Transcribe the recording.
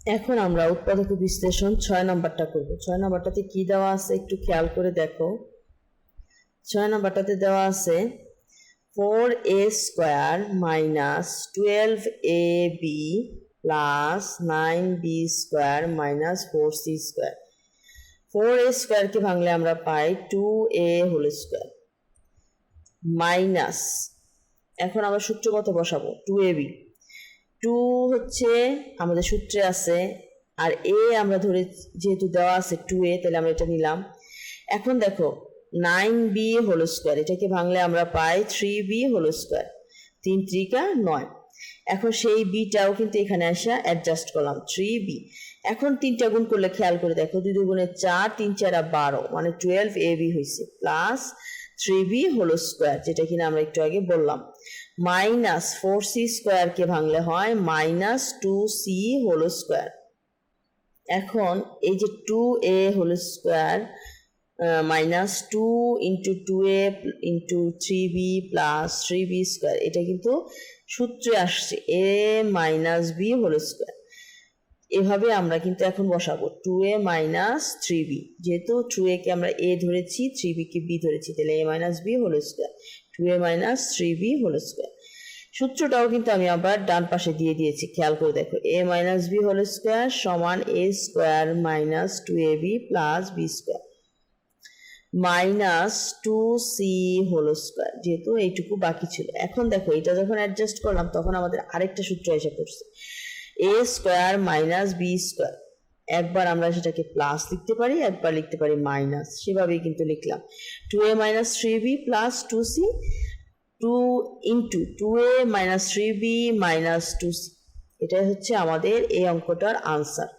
এখন আমরা উৎপাদক বিশ্লেষণ ছয় নম্বরটা করব। ছয় নম্বরটাতে কি দেওয়া আছে একটু খেয়াল করে দেখো। ছয় নম্বরটাতে দেওয়া আছে four A square minus twelve A B plus nine B square minus four C square four A স্কোয়ারকে ভাঙলে আমরা পাই two A whole square minus এখন আমরা সূত্র কত বসাবো? টু এ বি টু হচ্ছে আমাদের সূত্রে আছে, আর এ আমরা ধরে যেহেতু দেওয়া আছে টু এ তাহলে আমরা এটা নিলাম। এখন দেখো নাইন বি হোল স্কোয়ার এটাকে ভাঙলে আমরা পাই থ্রি বি হোল স্কোয়ার তিন ত্রিকা নয়। এখন সেই বিটাও কিন্তু এখানে আসা অ্যাডজাস্ট করলাম থ্রি বি এখন তিনটা গুণ করলে খেয়াল করে দেখো, দুই দুগুণে চার, তিন চারা বারো মানে টুয়েলভ এ বি হয়েছে plus three B whole square যেটা কিনা আমরা একটু আগে বললাম। মাইনাস ফোর সি স্কোয়ারকে ভাঙলে হয় minus two C whole square এখন এই যে two A whole square minus two into two A into three B plus three B square এটা কিন্তু সূত্রে আসছে। A minus B whole square এভাবে আমরা কিন্তু এখন বসাবো two A minus three B যেহেতু টু এ কে আমরা এ ধরেছি থ্রি বি কে বি ধরেছি, তাহলে A minus B whole square two A minus three B whole square সূত্রটাও কিন্তু আমি আবার ডান পাশে দিয়ে দিয়েছি, খেয়াল করে দেখো। A minus B whole square সমান A square minus two A B plus B square minus two C whole square যেহেতু এইটুকু বাকি ছিল। এখন দেখো, এটা যখন অ্যাডজাস্ট করলাম, তখন আমাদের আরেকটা সূত্র এসে পড়ছে। A square minus B square একবার আমরা সেটাকে প্লাস লিখতে পারি, একবার লিখতে পারি মাইনাস সেভাবেই কিন্তু লিখলাম। Two A minus three B plus two C two into two A minus three B minus two C এটাই হচ্ছে আমাদের এই অঙ্কটার আনসার